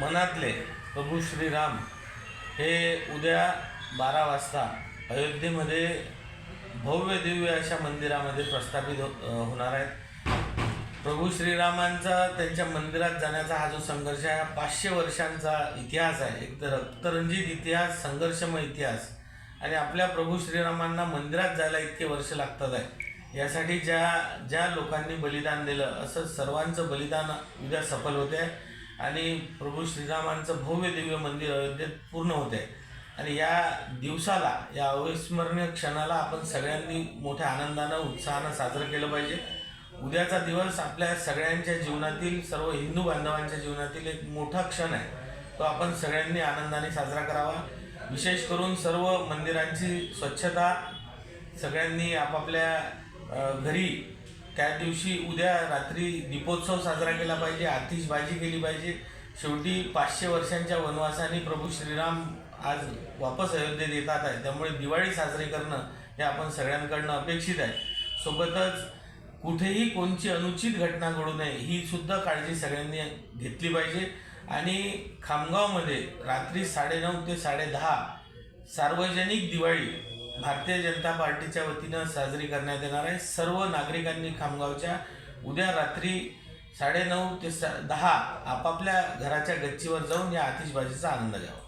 मनातले प्रभू श्रीराम हे उद्या बारा वाजता अयोध्येमध्ये भव्य दिव्य अशा मंदिरामध्ये प्रस्थापित हो होणार आहेत. प्रभू श्रीरामांचा त्यांच्या मंदिरात जाण्याचा हा जो संघर्ष आहे हा पाचशे वर्षांचा इतिहास आहे. एक तर रक्तरंजित इतिहास संघर्षमय इतिहास आणि आपल्या प्रभू श्रीरामांना मंदिरात जायला इतके वर्ष लागतात आहे. यासाठी ज्या ज्या लोकांनी बलिदान दिलं असं सर्वांचं बलिदान उद्या सफल होते आणि प्रभू श्रीरामांचं भव्य दिव्य मंदिर अयोध्येत पूर्ण होते. आणि या दिवसाला या अविस्मरणीय क्षणाला आपण सगळ्यांनी मोठ्या आनंदानं उत्साहानं साजरं केलं पाहिजे. उद्याचा दिवस आपल्या सगळ्यांच्या जीवनातील सर्व हिंदू बांधवांच्या जीवनातील एक मोठा क्षण आहे. तो आपण सगळ्यांनी आनंदाने साजरा करावा. विशेष करून सर्व मंदिरांची स्वच्छता सगळ्यांनी आपापल्या घरी त्या दिवशी उद्या रात्री दीपोत्सव साजरा केला पाहिजे आतिषबाजी केली पाहिजे. शेवटी पाचशे वर्षांच्या वनवासाने प्रभू श्रीराम आज वापस अयोध्येत येतात आहे. त्यामुळे दिवाळी साजरी करणं हे आपण सगळ्यांकडनं अपेक्षित आहे. सोबतच कुठेही कोणची अनुचित घटना घडू नये ही सुद्धा काळजी सगळ्यांनी घेतली पाहिजे. आणि खामगावमध्ये रात्री साडेनऊ ते साडेदहा सार्वजनिक दिवाळी भारतीय जनता पार्टीच्या वतीनं साजरी करण्यात येणार आहे. सर्व नागरिकांनी खामगावच्या उद्या रात्री साडेनऊ ते सा दहा आपापल्या घराच्या गच्चीवर जाऊन या आतिषबाजीचा आनंद घ्यावा.